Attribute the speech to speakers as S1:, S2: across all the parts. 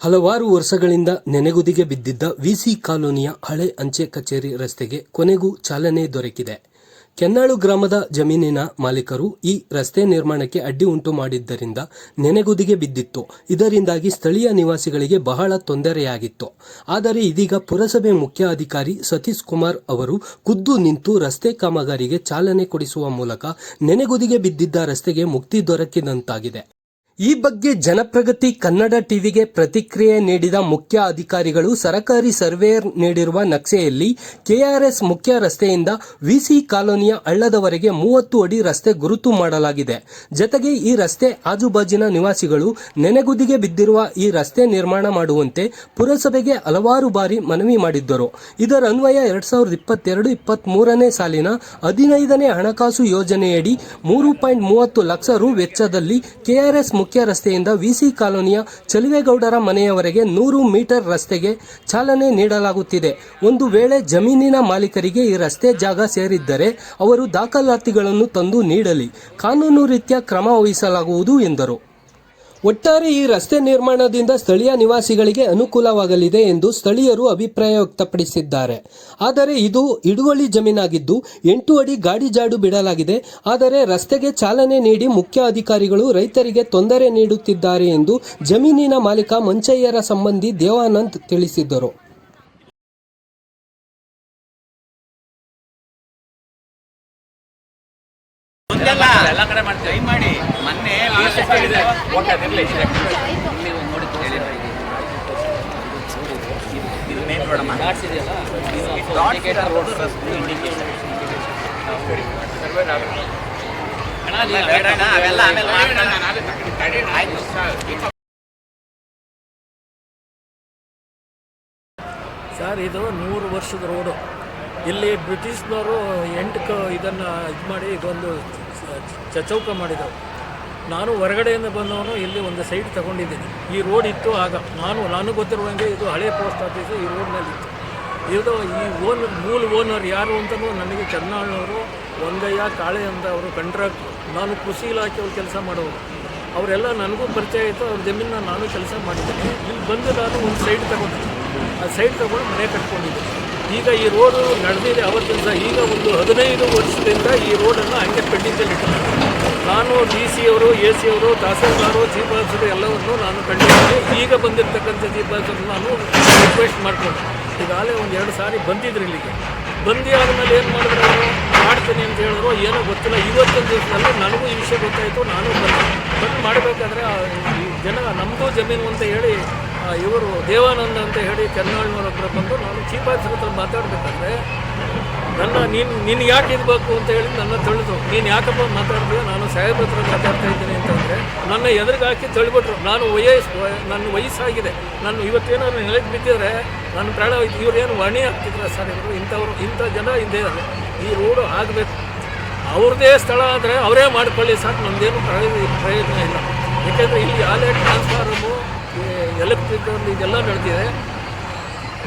S1: ಹಲವಾರು ವರ್ಷಗಳಿಂದ ನೆನೆಗುದಿಗೆ ಬಿದ್ದಿದ್ದ ವಿಸಿ ಕಾಲೋನಿಯ ಹಳೆ ಅಂಚೆ ಕಚೇರಿ ರಸ್ತೆಗೆ ಕೊನೆಗೂ ಚಾಲನೆ ದೊರಕಿದೆ. ಕೆನ್ನಾಳು ಗ್ರಾಮದ ಜಮೀನಿನ ಮಾಲೀಕರು ಈ ರಸ್ತೆ ನಿರ್ಮಾಣಕ್ಕೆ ಅಡ್ಡಿ ಉಂಟು ಮಾಡಿದ್ದರಿಂದ ನೆನೆಗುದಿಗೆ ಬಿದ್ದಿತ್ತು. ಇದರಿಂದಾಗಿ ಸ್ಥಳೀಯ ನಿವಾಸಿಗಳಿಗೆ ಬಹಳ ತೊಂದರೆಯಾಗಿತ್ತು. ಆದರೆ ಇದೀಗ ಪುರಸಭೆ ಮುಖ್ಯ ಅಧಿಕಾರಿ ಸತೀಶ್ ಕುಮಾರ್ ಅವರು ಖುದ್ದು ನಿಂತು ರಸ್ತೆ ಕಾಮಗಾರಿಗೆ ಚಾಲನೆ ಕೊಡಿಸುವ ಮೂಲಕ ನೆನೆಗುದಿಗೆ ಬಿದ್ದಿದ್ದ ರಸ್ತೆಗೆ ಮುಕ್ತಿ ದೊರಕಿದಂತಾಗಿದೆ. ಈ ಬಗ್ಗೆ ಜನಪ್ರಗತಿ ಕನ್ನಡ ಟಿವಿಗೆ ಪ್ರತಿಕ್ರಿಯೆ ನೀಡಿದ ಮುಖ್ಯ ಅಧಿಕಾರಿಗಳು ಸರಕಾರಿ ಸರ್ವೇಯರ್ ನೀಡಿರುವ ನಕ್ಷೆಯಲ್ಲಿ ಕೆಆರ್ಎಸ್ ಮುಖ್ಯ ರಸ್ತೆಯಿಂದ ವಿಸಿ ಕಾಲೋನಿಯ ಹಳ್ಳದವರೆಗೆ ಮೂವತ್ತು ಅಡಿ ರಸ್ತೆ ಗುರುತು ಮಾಡಲಾಗಿದೆ. ಜತೆಗೆ ಈ ರಸ್ತೆ ಆಜುಬಾಜಿನ ನಿವಾಸಿಗಳು ನೆನೆಗುದಿಗೆ ಬಿದ್ದಿರುವ ಈ ರಸ್ತೆ ನಿರ್ಮಾಣ ಮಾಡುವಂತೆ ಪುರಸಭೆಗೆ ಹಲವಾರು ಬಾರಿ ಮನವಿ ಮಾಡಿದ್ದರು. ಇದರ ಅನ್ವಯ ಎರಡ್ ಸಾವಿರದ ಇಪ್ಪತ್ತೆರಡು ಇಪ್ಪತ್ತ್ ಮೂರನೇ ಸಾಲಿನ ಹದಿನೈದನೇ ಹಣಕಾಸು ಯೋಜನೆಯಡಿ ಮೂರು ಪಾಯಿಂಟ್ ಮೂವತ್ತು ಲಕ್ಷ ರು ವೆಚ್ಚದಲ್ಲಿ ಕೆಆರ್ಎಸ್ ಮುಖ್ಯ ರಸ್ತೆಯಿಂದ ವಿಸಿ ಕಾಲೋನಿಯ ಚಲುವೇಗೌಡರ ಮನೆಯವರೆಗೆ ನೂರು ಮೀಟರ್ ರಸ್ತೆಗೆ ಚಾಲನೆ ನೀಡಲಾಗುತ್ತಿದೆ. ಒಂದು ವೇಳೆ ಜಮೀನಿನ ಮಾಲೀಕರಿಗೆ ಈ ರಸ್ತೆ ಜಾಗ ಸೇರಿದ್ದರೆ ಅವರು ದಾಖಲಾತಿಗಳನ್ನು ತಂದು ನೀಡಲಿ. ಕಾನೂನು ರೀತ್ಯ ಕ್ರಮ ವಹಿಸಲಾಗುವುದು ಎಂದರು. ಒಟ್ಟಾರೆ ಈ ರಸ್ತೆ ನಿರ್ಮಾಣದಿಂದ ಸ್ಥಳೀಯ ನಿವಾಸಿಗಳಿಗೆ ಅನುಕೂಲವಾಗಲಿದೆ ಎಂದು ಸ್ಥಳೀಯರು ಅಭಿಪ್ರಾಯ ವ್ಯಕ್ತಪಡಿಸಿದ್ದಾರೆ ಆದರೆ ಇದು ಹಿಡುವಳಿ ಜಮೀನಾಗಿದ್ದು, ಎಂಟು ಅಡಿ ಗಾಡಿ ಜಾಡು ಬಿಡಲಾಗಿದೆ. ಆದರೆ ರಸ್ತೆಗೆ ಚಾಲನೆ ನೀಡಿ ಮುಖ್ಯ ಅಧಿಕಾರಿಗಳು ರೈತರಿಗೆ ತೊಂದರೆ ನೀಡುತ್ತಿದ್ದಾರೆ ಎಂದು ಜಮೀನಿನ ಮಾಲೀಕ ಮಂಚಯ್ಯರ ಸಂಬಂಧಿ ದೇವಾನಂದ್ ತಿಳಿಸಿದ್ದರು
S2: ಮಾಡಿ? ಮೊನ್ನೆ. ಇದು. ಆಯ್ತು.
S3: ಸರ್, ಇದು ನೂರು ವರ್ಷದ ರೋಡು ಇಲ್ಲಿ ಬ್ರಿಟಿಷ್ನವರು ಎಂಟು ಇದನ್ನು ಇದು ಮಾಡಿ ಇದೊಂದು ಚಚೌಕ ಮಾಡಿದರು ನಾನು ಹೊರಗಡೆಯಿಂದ ಬಂದವನು ಇಲ್ಲಿ ಒಂದು ಸೈಟ್ ತಗೊಂಡಿದ್ದೀನಿ. ಈ ರೋಡ್ ಇತ್ತು ಆಗ. ನಾನು ನಾನು ಗೊತ್ತಿರುವಂಗೆ ಇದು ಹಳೆ ಪೋಸ್ಟ್ ಆಫೀಸು, ಈ ರೋಡ್ನಲ್ಲಿ ಇತ್ತು. ಇದು ಈ ಓನರ್ ಮೂಲ ಓನರ್ ಯಾರು ಅಂತಲೂ ನನಗೆ ಚನ್ನಾಳ್ನವರು ಒಂದಯ್ಯ ಕಾಳೆ ಅಂತ ಅವರು ಕಂಟ್ರಾಕ್ಟ್ ನಾನು ಕೃಷಿ ಇಲಾಖೆಯವ್ರು ಕೆಲಸ ಮಾಡೋರು. ಅವರೆಲ್ಲ ನನಗೂ ಪರಿಚಯ ಆಯಿತು. ಅವ್ರ ಜಮೀನ ನಾನು ಕೆಲಸ ಮಾಡಿದ್ದೀನಿ. ಇಲ್ಲಿ ಬಂದು ನಾನು ಒಂದು ಸೈಡ್ ತಗೊಂಡಿದ್ದೆ ಆ ಸೈಡ್ ತಗೊಂಡು ಮನೆ ಕಟ್ಕೊಂಡಿದ್ದೆ ಈಗ ಈ ರೋಡು ನಡೆದಿದೆ ಅವತ್ತಿಂದ. ಈಗ ಒಂದು ಹದಿನೈದು ವರ್ಷದಿಂದ ಈ ರೋಡನ್ನು ಹಂಗೆ ಪೆಂಡಿಂಗಲ್ಲಿ ನಾನು, ಡಿ ಸಿ ಅವರು, ಎ ಸಿ ಅವರು, ತಹಸೀಲ್ದಾರು, ಚೀಫ್ ಆಫೀಸರು ಎಲ್ಲವನ್ನು ನಾನು ಕಂಡಿದ್ದೇನೆ ಈಗ ಬಂದಿರತಕ್ಕಂಥ ಚೀಫ್ ಆಫೀಸರ್ ನಾನು ರಿಕ್ವೆಸ್ಟ್ ಮಾಡಿಕೊಂಡೆ ಈಗಾಗಲೇ ಒಂದು ಎರಡು ಸಾರಿ ಬಂದಿದ್ರು ಇಲ್ಲಿಗೆ. ಬಂದಿ ಆದಮೇಲೆ ಏನು ಮಾಡಿದ್ರು ಮಾಡ್ತೀನಿ ಅಂತ ಹೇಳಿದ್ರು, ಏನೋ ಗೊತ್ತಿಲ್ಲ. ಇವತ್ತಿನ ದಿವಸದಲ್ಲಿ ನನಗೂ ಈ ವಿಷಯ ಗೊತ್ತಾಯಿತು, ನಾನು ಬಂದೆ. ಬಂದು ಮಾಡಬೇಕಾದ್ರೆ ಜಮೀನು ಅಂತ ಹೇಳಿ ಇವರು ದೇವಾನಂದ ಅಂತ ಹೇಳಿ ಹತ್ರ ಬಂದು, ನಾನು ಚೀಫ್ ಆಫೀಸರ್ ಹತ್ರ ಮಾತಾಡಬೇಕಾದ್ರೆ, ನನ್ನ, ನೀನು ನೀನು ಯಾಕೆ ಇರಬೇಕು ಅಂತ ಹೇಳಿ ನನ್ನ ತಳ್ಳಿದ್ರು ನೀನು ಯಾಕಪ್ಪ ಮಾತಾಡ್ತೀಯ, ನಾನು ಸಾಹೇಬ್ರ ಹತ್ರ ಮಾತಾಡ್ತಾ ಇದ್ದೀನಿ ಅಂತಂದರೆ, ನನ್ನ ಎದುರಿಗೆ ಹಾಕಿ ತಳ್ಳಿಬಿಟ್ರು. ನಾನು ವಯಸ್ಸು ನನ್ನ ವಯಸ್ಸಾಗಿದೆ. ನಾನು ಇವತ್ತೇನಾದ್ರು ನೆಲಕ್ಕೆ ಬಿದ್ದಿದ್ರೆ, ನನ್ನ ಪ್ರಾಣ ಏನು ವಾಣಿ ಆಗ್ತಿದ್ರ ಸರ್ ಇವರು? ಇಂಥವ್ರು, ಇಂಥ ಜನ ಇದ್ದೇ ಈ ರೋಡು ಆಗಬೇಕು. ಅವ್ರದ್ದೇ ಸ್ಥಳ ಆದರೆ ಅವರೇ ಮಾಡ್ಕೊಳ್ಳಿ ಸರ್ ನಮ್ಮದೇನು ಪ್ರಯೋಜನ ಇಲ್ಲ. ಯಾಕೆಂದರೆ ಇಲ್ಲಿ ಆಲೇ ಟ್ರಾನ್ಸ್ಫಾರಮು ಎಲೆಕ್ಟ್ರಿಕ್ ಇದೆಲ್ಲ ನಡೆದಿದೆ.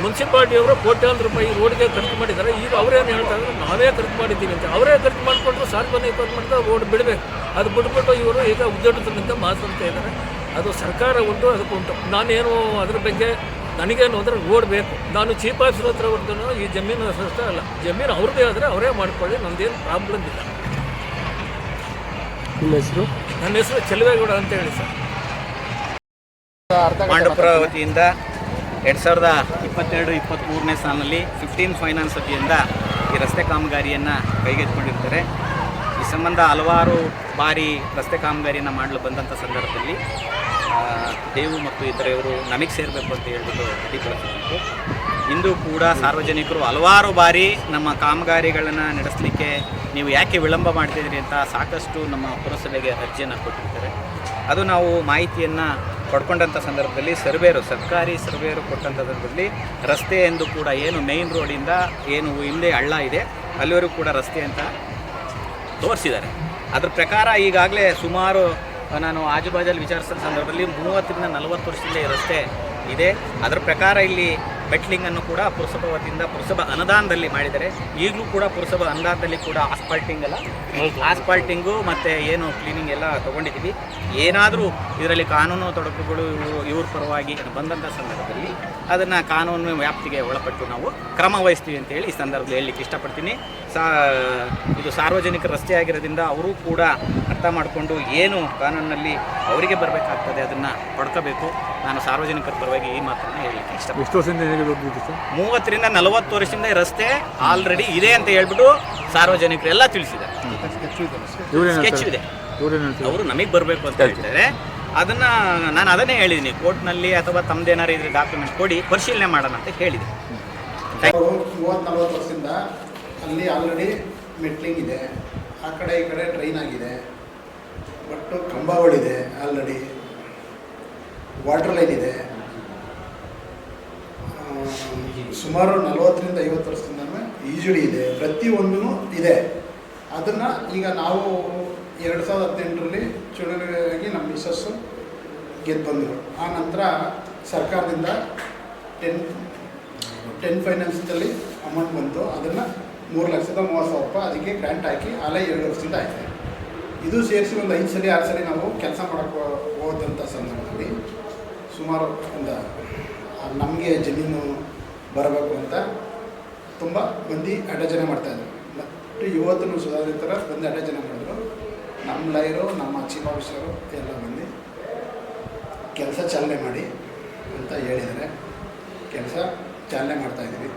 S3: ಮುನ್ಸಿಪಾಲ್ಟಿಯವರು ಕೋಟ್ಯಾಂತರ ರೂಪಾಯಿ ರೋಡ್ಗೆ ಖರ್ಚು ಮಾಡಿದ್ದಾರೆ. ಈಗ ಅವರೇನು ಹೇಳ್ತಾರೆ ನಾವೇ ಖರ್ಚು ಮಾಡಿದ್ದೀವಿ ಅಂತ. ಅವರೇ ಖರ್ಚು ಮಾಡಿಕೊಂಡ್ರು ಸಾರ್ವಜನಿಕ ಖರ್ಚು ಮಾಡಿದ್ರೆ ರೋಡ್ ಬಿಡಬೇಕು. ಅದು ಬಿಟ್ಬಿಟ್ಟು ಇವರು ಈಗ ಉದ್ಯೋಗದಿಂದ ಮಾತಾಡ್ತಾ ಇದ್ದಾರೆ. ಅದು ಸರ್ಕಾರ ಉಂಟು ಅದಕ್ಕೆ ಉಂಟು. ನಾನೇನು ಅದ್ರ ಬಗ್ಗೆ ನನಗೇನು ಅಂದರೆ ರೋಡ್ ಬೇಕು. ನಾನು ಚೀಫ್ ಆಫೀಸರ್ ಹತ್ರ ಹೊರತು ಈ ಜಮೀನು ಅಲ್ಲ. ಜಮೀನು ಅವ್ರದ್ದೇ ಆದರೆ ಅವರೇ ಮಾಡ್ಕೊಳ್ಳಿ. ನಂದೇನು ಪ್ರಾಬ್ಲಮ್ ಇಲ್ಲ.
S1: ನಿಮ್ಮ ಹೆಸರು?
S3: ನನ್ನ ಹೆಸರು ಚೆಲುವೇಗೌಡ ಅಂತ ಹೇಳಿ ಸರ್.
S2: ಪಾಂಡವಪುರ ವತಿಯಿಂದ ಎರಡು ಸಾವಿರದ ಇಪ್ಪತ್ತೆರಡು ಇಪ್ಪತ್ತ್ಮೂರನೇ ಸಾಲಿನಲ್ಲಿ ಫಿಫ್ಟೀನ್ ಫೈನಾನ್ಸ್ ವತಿಯಿಂದ ಈ ರಸ್ತೆ ಕಾಮಗಾರಿಯನ್ನು ಕೈಗೆತ್ತಿಕೊಂಡಿರ್ತಾರೆ. ಈ ಸಂಬಂಧ ಹಲವಾರು ಬಾರಿ ರಸ್ತೆ ಕಾಮಗಾರಿಯನ್ನು ಮಾಡಲು ಬಂದಂಥ ಸಂದರ್ಭದಲ್ಲಿ ಆ, ದೇವು ಮತ್ತು ಇತರೆಯವರು ನಮಗೆ ಸೇರಬೇಕು ಅಂತ ಹೇಳ್ಬಿಟ್ಟು ಅಡ್ಡಿಪಡಿಸಿತ್ತು ಇಂದು ಕೂಡ ಸಾರ್ವಜನಿಕರು ಹಲವಾರು ಬಾರಿ ನಮ್ಮ ಕಾಮಗಾರಿಗಳನ್ನು ನಡೆಸಲಿಕ್ಕೆ ನೀವು ಯಾಕೆ ವಿಳಂಬ ಮಾಡ್ತಿದ್ದೀರಿ ಅಂತ ಸಾಕಷ್ಟು ನಮ್ಮ ಪುರಸಭೆಗೆ ಅರ್ಜಿಯನ್ನು ಕೊಟ್ಟಿರ್ತಾರೆ. ಅದು ನಾವು ಮಾಹಿತಿಯನ್ನು ಪಡ್ಕೊಂಡಂಥ ಸಂದರ್ಭದಲ್ಲಿ ಸರ್ವೇರು, ಸರ್ಕಾರಿ ಸರ್ವೇರು ಕೊಟ್ಟಂಥ ಸಂದರ್ಭದಲ್ಲಿ ರಸ್ತೆ ಎಂದು ಕೂಡ ಏನು ಮೇಯ್ನ್ ರೋಡಿಂದ ಏನು ಹಿಂದೆ ಹಳ್ಳ ಇದೆ, ಅಲ್ಲಿವರೆಗೂ ಕೂಡ ರಸ್ತೆ ಅಂತ ತೋರಿಸಿದ್ದಾರೆ. ಅದ್ರ ಪ್ರಕಾರ ಈಗಾಗಲೇ ಸುಮಾರು, ನಾನು ಆಜುಬಾಜಲ್ಲಿ ವಿಚಾರಿಸಿದ ಸಂದರ್ಭದಲ್ಲಿ ಮೂವತ್ತರಿಂದ ನಲವತ್ತು ವರ್ಷದಿಂದ ಈ ರಸ್ತೆ ಇದೆ. ಅದರ ಪ್ರಕಾರ ಇಲ್ಲಿ ಮೆಟ್ಲಿಂಗನ್ನು ಕೂಡ ಪುರಸಭಾ ವತಿಯಿಂದ ಪುರಸಭಾ ಅನುದಾನದಲ್ಲಿ ಮಾಡಿದರೆ ಈಗಲೂ ಕೂಡ ಪುರಸಭಾ ಅನುದಾನದಲ್ಲಿ ಕೂಡ ಆಸ್ಪಾಲ್ಟಿಂಗ್ ಎಲ್ಲ ಆಸ್ಪಾಲ್ಟಿಂಗು ಮತ್ತು ಏನು ಕ್ಲೀನಿಂಗ್ ಎಲ್ಲ ತೊಗೊಂಡಿದ್ದೀವಿ. ಏನಾದರೂ ಇದರಲ್ಲಿ ಕಾನೂನು ತೊಡಕುಗಳು ಇವ್ರು- ಇವ್ರ ಪರವಾಗಿ ಬಂದಂಥ ಸಂದರ್ಭದಲ್ಲಿ ಅದನ್ನು ಕಾನೂನು ವ್ಯಾಪ್ತಿಗೆ ಒಳಪಟ್ಟು ನಾವು ಕ್ರಮ ವಹಿಸ್ತೀವಿ ಅಂತ ಹೇಳಿ ಈ ಸಂದರ್ಭದಲ್ಲಿ ಹೇಳಲಿಕ್ಕೆ ಇಷ್ಟಪಡ್ತೀನಿ. ಸಾ ಇದು ಸಾರ್ವಜನಿಕ ರಸ್ತೆ ಆಗಿರೋದ್ರಿಂದ ಅವರು ಕೂಡ ಅರ್ಥ ಮಾಡಿಕೊಂಡು ಏನು ಕಾನೂನಿನಲ್ಲಿ ಅವರಿಗೆ ಬರಬೇಕಾಗ್ತದೆ ಅದನ್ನು ಪಡ್ಕೋಬೇಕು. ನಾನು ಸಾರ್ವಜನಿಕರ ಪರವಾಗಿ ಈ ಮಾತನ್ನು ಹೇಳಲಿಕ್ಕೆ ಇಷ್ಟ
S4: ಎಷ್ಟು ವರ್ಷದಿಂದ ಹೇಗೆ
S2: ಮೂವತ್ತರಿಂದ ನಲವತ್ತು ವರ್ಷದಿಂದ ಈ ರಸ್ತೆ ಆಲ್ರೆಡಿ ಇದೆ ಅಂತ ಹೇಳ್ಬಿಟ್ಟು ಸಾರ್ವಜನಿಕರೆಲ್ಲ ತಿಳಿಸಿದ್ದಾರೆ. ಸ್ಕೆಚ್ ಇದೆ. ಅವರು ನಮಗೆ ಬರಬೇಕು ಅಂತ ಹೇಳ್ತಾರೆ. ಅದನ್ನ ನಾನು ಅದನ್ನೇ ಹೇಳಿದ್ದೀನಿ. ಕೋರ್ಟ್ನಲ್ಲಿ ಅಥವಾ ತಮ್ಮದೇನಾರು ಇದ್ರೆ ಡಾಕ್ಯುಮೆಂಟ್ ಕೊಡಿ ಪರಿಶೀಲನೆ ಮಾಡೋಣ ಅಂತ ಹೇಳಿದೆ.
S5: ಮೂವತ್ತು ನಲ್ವತ್ತು ವರ್ಷದಿಂದ ಅಲ್ಲಿ ಆಲ್ರೆಡಿ ಮೆಟ್ಲಿಂಗ್ ಇದೆ. ಆ ಕಡೆ ಈ ಕಡೆ ಟ್ರೈನ್ ಆಗಿದೆ. ಬಟ್ ಕಂಬಗಳಿದೆ ಆಲ್ರೆಡಿ. ವಾಟರ್ ಲೈನ್ ಇದೆ. ಸುಮಾರು ನಲವತ್ತರಿಂದ ಐವತ್ತು ವರ್ಷದಿಂದ ಈಜುಡಿ ಇದೆ. ಪ್ರತಿಯೊಂದೂ ಇದೆ. ಅದನ್ನು ಈಗ ನಾವು ಎರಡು ಸಾವಿರದ ಹದಿನೆಂಟರಲ್ಲಿ ಚುನಾವಣೆಯಾಗಿ ನಮ್ಮ ಮಿಸಸ್ಸು ಗೆದ್ದು ಬಂದರು ಆ ನಂತರ ಸರ್ಕಾರದಿಂದ ಟೆನ್ ಟೆನ್ ಫೈನಾನ್ಸ್ದಲ್ಲಿ ಅಮೌಂಟ್ ಬಂತು. ಅದನ್ನು ಮೂರು ಲಕ್ಷದ ಮೂವತ್ತು ಸಾವಿರ ರೂಪಾಯಿ ಅದಕ್ಕೆ ಗ್ರ್ಯಾಂಟ್ ಹಾಕಿ, ಅಲ್ಲೇ ಎರಡು ವರ್ಷದಿಂದ ಆಯ್ತು. ಇದು ಸೇರಿಸಿ ಒಂದು ಐದು ಸಲ ಆರು ಸಲ ನಾವು ಕೆಲಸ ಮಾಡೋಕ್ಕೆ ಹೋದಂಥ ಸಂದರ್ಭದಲ್ಲಿ ಸುಮಾರು ಒಂದು ನಮಗೆ ಜಮೀನು ಬರಬೇಕು ಅಂತ ತುಂಬ ಮಂದಿ ಅಡಚಣೆ ಮಾಡ್ತಾಯಿದ್ರು ಮತ್ತು ಇವತ್ತು ಸುಧಾರಿತರ ಬಂದು ಅಡಚಣೆ ಮಾಡಿದ್ರು. ನಮ್ಮ ಲೈರು ನಮ್ಮ ಚೀಫ್ ಎಲ್ಲ ಬಂದು ಕೆಲಸ ಚಾಲನೆ ಮಾಡಿ ಅಂತ ಹೇಳಿದರೆ ಕೆಲಸ ಚಾಲನೆ ಮಾಡ್ತಾ ಇದ್ದೀವಿ.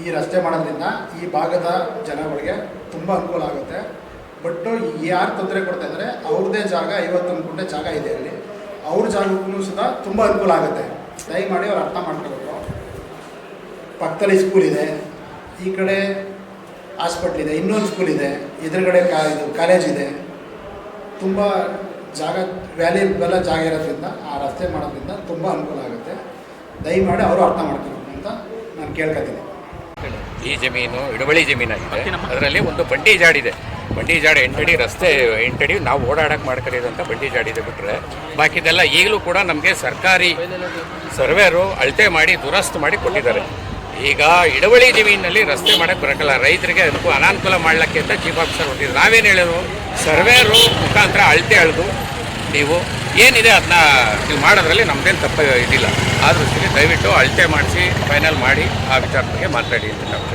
S5: ಈ ರಸ್ತೆ ಮಾಡೋದ್ರಿಂದ ಈ ಭಾಗದ ಜನಗಳಿಗೆ ತುಂಬ ಅನುಕೂಲ ಆಗುತ್ತೆ. ಬಟ್ ಯಾರು ತೊಂದರೆ ಕೊಡ್ತಾ ಇದ್ದಾರೆ, ಅವ್ರದ್ದೇ ಜಾಗ ಐವತ್ತೊಂದು ಗುಂಟೆ ಜಾಗ ಇದೆ ಅಲ್ಲಿ. ಅವ್ರ ಜಾಗಕ್ಕೂ ಸಹ ತುಂಬ ಅನುಕೂಲ ಆಗುತ್ತೆ. ದಯಮಾಡಿ ಅವ್ರು ಅರ್ಥ ಮಾಡ್ಕೋಬೇಕು. ಪಕ್ಕದಲ್ಲಿ ಸ್ಕೂಲ್ ಇದೆ, ಈ ಕಡೆ ಹಾಸ್ಪಿಟ್ಲ್ ಇದೆ, ಇನ್ನೊಂದು ಸ್ಕೂಲ್ ಇದೆ, ಎದುರುಗಡೆ ಕಾ, ಇದು ಕಾಲೇಜ್ ಇದೆ. ತುಂಬ ಜಾಗ ವ್ಯಾಲ್ಯೂಬಲ್ ಜಾಗ ಇರೋದ್ರಿಂದ ಆ ರಸ್ತೆ ಮಾಡೋದ್ರಿಂದ ತುಂಬ ಅನುಕೂಲ ಆಗುತ್ತೆ. ದಯಮಾಡಿ ಅವರು ಅರ್ಥ ಮಾಡ್ಕೋಬೇಕು ಅಂತ ನಾನು ಕೇಳ್ಕೊತೀನಿ.
S6: ಈ ಜಮೀನು ಹಿಡುವಳಿ ಜಮೀನಾಗಿದೆ. ಅದರಲ್ಲಿ ಒಂದು ಬಂಡಿ ಜಾಡಿದೆ ಬಂಡಿ ಜಾಡ ಎಂಟಡಿ ರಸ್ತೆ ಎಂಟಡಿ ನಾವು ಓಡಾಡಕ್ಕೆ ಮಾಡ್ಕೊಂಡಿರೋಂಥ ಬಂಡಿ ಜಾಡಿದೆ ಬಿಟ್ಟರೆ ಬಾಕಿದೆಲ್ಲ ಈಗಲೂ ಕೂಡ ನಮಗೆ ಸರ್ಕಾರಿ ಸರ್ವೇರು ಅಳತೆ ಮಾಡಿ ದುರಸ್ತು ಮಾಡಿ ಕೊಟ್ಟಿದ್ದಾರೆ. ಈಗ ಹಿಡುವಳಿ ಜಮೀನಿನಲ್ಲಿ ರಸ್ತೆ ಮಾಡಕ್ಕೆ ಬರೋಕ್ಕಲ್ಲ ರೈತರಿಗೆ ಅದಕ್ಕೂ ಅನಾನುಕೂಲ ಮಾಡಲಿಕ್ಕೆ ಅಂತ ಚೀಫ್ ಆಫೀಸರ್ ಹೊಟ್ಟಿದ್ರು ನಾವೇನು ಹೇಳೋದು ಸರ್ವೇರು ಮುಖಾಂತರ ಅಳತೆ ಅಳೆದು ನೀವು ಏನಿದೆ ಅದನ್ನ ನೀವು ಮಾಡೋದ್ರಲ್ಲಿ ನಮ್ಮದೇನು ತಪ್ಪು ಇದಿಲ್ಲ ಆ ದಯವಿಟ್ಟು ಅಳತೆ ಮಾಡಿಸಿ ಫೈನಲ್ ಮಾಡಿ ಆ ವಿಚಾರದ ಬಗ್ಗೆ ಮಾತಾಡಿ ಅಂತ ನಾವು.